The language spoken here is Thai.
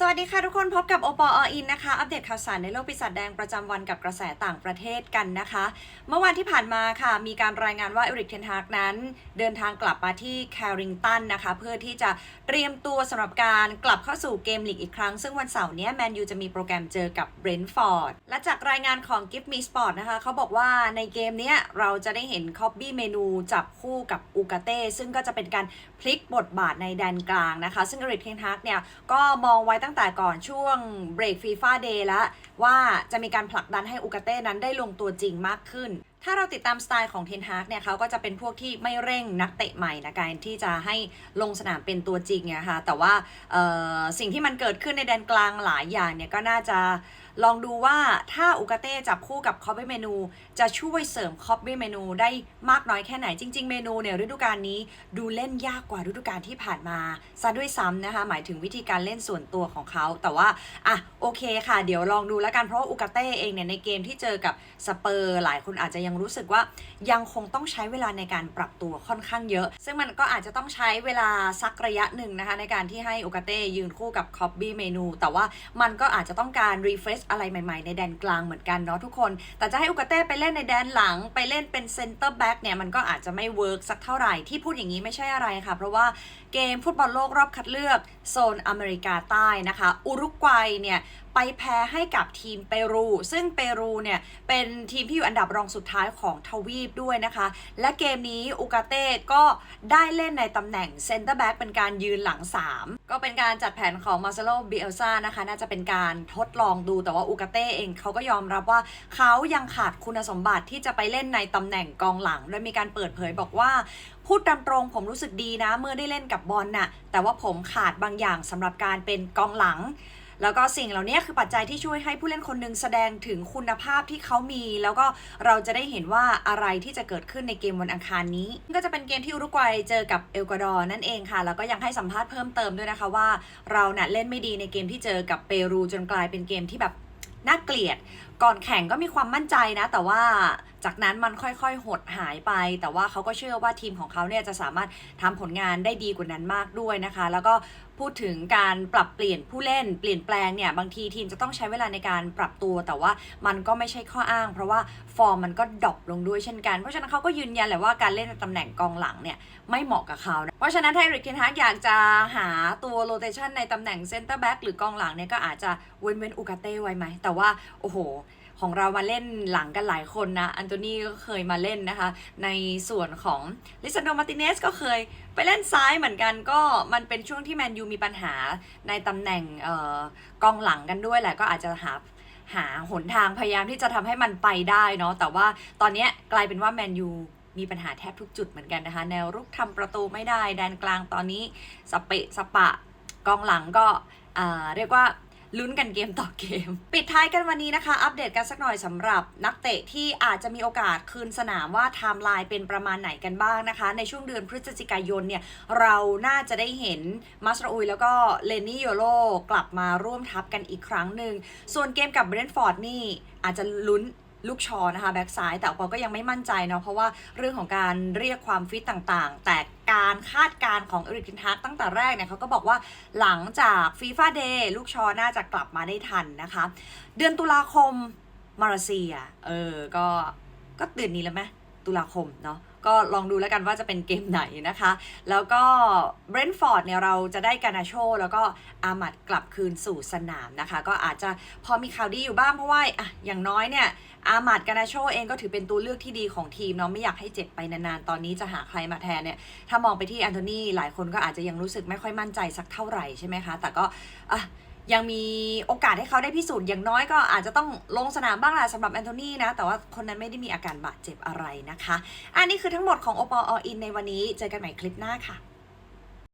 สวัสดีค่ะทุกคนพบกับโอปออินนะคะ อัปเดตข่าวสารในโลกปีศาจแดงประจำวันกับกระแสต่างประเทศกันนะคะ เมื่อวันที่ผ่านมาค่ะ มีการรายงานว่าเอริกเทนฮากนั้น เดินทางกลับมาที่แคริงตันนะคะ เพื่อที่จะเตรียมตัวสำหรับการกลับเข้าสู่เกมลีกอีกครั้ง ซึ่งวันเสาร์นี้แมนยูจะมีโปรแกรมเจอกับเบรนท์ฟอร์ดและจากรายงานของ Give Me Sport นะคะเขาบอกว่าในเกมนี้เราจะได้เห็นคอบบี้เมนูจับคู่กับอูกาเต้ซึ่งก็จะเป็นการพลิกบทบาทในแดนกลางนะคะ ซึ่งเอริกเทนฮากเนี่ยก็มองไว้ตั้งแต่ก่อนช่วงเบรกฟีฟ่าเดย์แล้วว่าจะมีการผลักดันให้อุกาเต้นั้นได้ลงตัวจริงมากขึ้น ถ้าเราติดตามสไตล์ของเทนฮากเนี่ยเขาก็จะเป็นพวกที่ไม่เร่งนักเตะใหม่นะการที่จะให้ลงสนามเป็นตัวจริงเนี่ยค่ะแต่ว่าสิ่งที่มันเกิดขึ้นในแดนกลางหลายอย่างเนี่ยก็น่าจะ ลองดูว่าถ้าอูกาเต้จับคู่กับคอปเปเมนู จะช่วยเสริมคอปเปเมนูได้มากน้อยแค่ไหนจริง ๆ เมนูเนี่ยฤดูกาลนี้ดูเล่นยากกว่าฤดูกาลที่ผ่านมาซะด้วยซ้ำนะคะ หมายถึงวิธีการเล่นส่วนตัวของเขาแต่ว่าอะโอเคค่ะ เดี๋ยวลองดูแล้วกันเพราะว่าอูกาเต้เองเนี่ยในเกมที่เจอกับสเปอร์หลายคนอาจจะยังรู้สึกว่ายังคงต้องใช้เวลาในการปรับตัวค่อนข้างเยอะ ซึ่งมันก็อาจจะต้องใช้เวลาสักระยะหนึ่งนะคะ ในการที่ให้อูกาเต้ยืนคู่กับคอปบี้เมนู แต่ว่ามันก็อาจจะต้องการรีเฟรชอะไรใหม่ ๆ ในแดนกลางเหมือนกันเนาะทุกคน แต่จะให้อูกาเต้ไปเล่นในแดนหลัง ไปเล่นเป็นเซนเตอร์แบ็กเนี่ยมันก็อาจจะไม่เวิร์กสักเท่าไหร่ที่พูดอย่างนี้ไม่ใช่อะไรค่ะ เพราะว่าเกมฟุตบอลโลกรอบคัดเลือกโซนอเมริกาใต้นะคะ อุรุกวัยเนี่ย ไปแพ้ให้กับทีมเปรู ซึ่งเปรูเนี่ยเป็นทีมที่อยู่อันดับรองสุดท้ายของทวีปด้วยนะคะ และเกมนี้อูกาเต้ก็ได้เล่นในตำแหน่งเซนเตอร์แบ็กเป็นการยืนหลัง 3 ก็เป็นการจัดแผนของมาเซโลบิเบลซานะคะ น่าจะเป็นการทดลองดูแต่ว่าอูกาเต้เองเขาก็ยอมรับว่าเขายังขาดคุณสมบัติที่จะไปเล่นในตำแหน่งกองหลัง โดยมีการเปิดเผยบอกว่าพูดตามตรงผมรู้สึกดีนะเมื่อได้เล่นกับบอลน่ะแต่ว่าผมขาดบางอย่างสำหรับการเป็นกองหลัง แล้วก็สิ่งเหล่านี้คือปัจจัยที่ช่วยให้ผู้เล่นคนหนึ่งแสดงถึงคุณภาพที่เขามี แล้วก็เราจะได้เห็นว่าอะไรที่จะเกิดขึ้นในเกมวันอังคารนี้ ก็จะเป็นเกมที่อุรุกวัยเจอกับเอลกวาดอร์นั่นเองค่ะ แล้วก็ยังให้สัมภาษณ์เพิ่มเติมด้วยนะคะว่าเราเน่ะเล่นไม่ดีในเกมที่เจอกับเปรูจนกลายเป็นเกมที่แบบน่าเกลียด ก่อนแข่งก็มีความมั่นใจนะ แต่ว่า จากนั้นมันค่อยๆ หดหายไป แต่ว่าเขาก็เชื่อว่าทีมของเขาเนี่ยจะสามารถทำผลงานได้ดีกว่านั้นมากด้วยนะคะ แล้วก็พูดถึงการปรับเปลี่ยนผู้เล่นเปลี่ยนแปลงเนี่ยบางทีทีมจะต้องใช้เวลาในการปรับตัว แต่ว่ามันก็ไม่ใช่ข้ออ้าง เพราะว่าฟอร์มมันก็ดรอปลงด้วยเช่นกันเพราะฉะนั้นเขาก็ยืนยันแหละว่าการเล่นในตำแหน่งกองหลังเนี่ยไม่เหมาะกับเขานะเพราะฉะนั้นไทริกเทนฮากอยากจะหาตัวโรเตชันในตำแหน่งเซนเตอร์แบ็กหรือกองหลังเนี่ยก็อาจจะเว้นเว้นอูกาเต้ไว้ไหมแต่ว่าโอ้โห ของเรามาเล่นหลังกันหลายคนนะ อันโตนี่ก็เคยมาเล่นนะคะ ในส่วนของลิซานโดมาติเนสก็เคยไปเล่นซ้ายเหมือนกันก็มันเป็นช่วงที่แมนยูมีปัญหาในตำแหน่งออกองหลังกันด้วยแหละก็อาจจะหาหาหนทางพยายามที่จะทำให้มันไปได้เนาะแต่ว่าตอนนี้กลายเป็นว่าแมนยูมีปัญหาแทบทุกจุดเหมือนกันนะคะ แนวรุกทำประตูไม่ได้แดนกลางตอนนี้สเปะสปะกองหลังก็เรียกว่า ลุ้นกันเกมต่อเกม ปิดท้ายกันวันนี้นะคะ อัปเดตกันสักหน่อยสำหรับนักเตะที่อาจจะมีโอกาสคืนสนามว่าไทม์ไลน์เป็นประมาณไหนกันบ้างนะคะ ในช่วงเดือนพฤศจิกายนเนี่ย เราน่าจะได้เห็นมัสราอุยแล้วก็เลนนี่โยโลกลับมาร่วมทัพกันอีกครั้งหนึ่งส่วนเกมกับเบรนท์ฟอร์ดนี่อาจจะลุ้น ลูกชอนะคะแบ็กซ้ายแต่ปอก็ยังไม่มั่นใจเนาะเพราะว่าเรื่องของการเรียกความฟิตต่างๆ แต่การคาดการณ์ของเอริกินทักตั้งแต่แรกเนี่ยเขาก็บอกว่าหลังจากฟีฟ่าเดย์ลูกชอน่าจะกลับมาได้ทันนะคะ เดือนตุลาคมมาเลเซียเออก็ก็เดือนนี้แล้วไหมตุลาคมเนาะ ก็ลองดูแล้วกันว่าจะเป็นเกมไหนนะคะ แล้วก็เบรนท์ฟอร์ดเนี่ยเราจะได้กานาโชแล้วก็อามัดกลับคืนสู่สนามนะคะ ก็อาจจะพอมีข่าวดีอยู่บ้างเพราะว่าอะอย่างน้อยเนี่ยอามัดกานาโชเองก็ถือเป็นตัวเลือกที่ดีของทีมเนาะไม่อยากให้เจ็บไปนานๆ ตอนนี้จะหาใครมาแทนเนี่ยถ้ามองไปที่แอนโทนีหลายคนก็อาจจะยังรู้สึกไม่ค่อยมั่นใจสักเท่าไหร่ใช่ไหมคะ แต่ก็อะ ยังมีโอกาสให้เขาได้พิสูจน์อย่างน้อยก็อาจจะต้องลงสนามบ้างแหละสำหรับแอนโทนีนะ แต่ว่าคนนั้นไม่ได้มีอาการบาดเจ็บอะไรนะคะ อันนี้คือทั้งหมดของโอปอลอินในวันนี้ เจอกันใหม่คลิปหน้าค่ะ